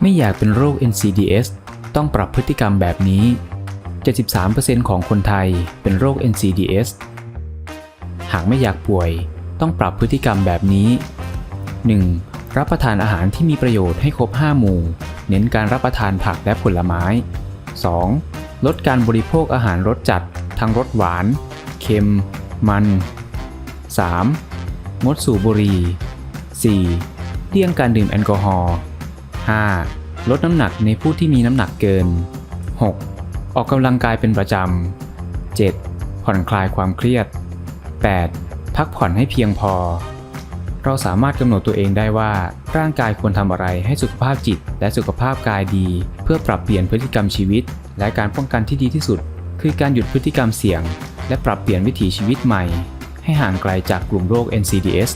ไม่อยากเป็นโรค NCDs ต้องปรับพฤติกรรมแบบนี้ 73%ของคนไทยเป็นโรค NCDs หากไม่อยากป่วย ต้องปรับพฤติกรรมแบบนี้ 1. รับประทานอาหารที่มีประโยชน์ให้ครบ 5 หมู่ เน้นการรับประทานผักและผลไม้ 2. ลดการบริโภคอาหารรสจัด ทั้งรสหวาน เค็ม มัน 3. งดสูบบุหรี่ 4. เลี่ยงการดื่มแอลกอฮอล์ 5. ลดน้ำหนักในผู้ที่มีน้ำหนักเกิน 6. ออกกำลังกายเป็นประจำ 7. ผ่อนคลายความเครียด 8. พักผ่อนให้เพียงพอ เราสามารถกำหนดตัวเองได้ว่า ร่างกายควรทำอะไรให้สุขภาพจิต และสุขภาพกายดี เพื่อปรับเปลี่ยนพฤติกรรมชีวิต และการป้องกันที่ดีที่สุด คือการหยุดพฤติกรรมเสี่ยง และปรับเปลี่ยนวิถีชีวิตใหม่ ให้ห่างไกลจากกลุ่มโรค NCDs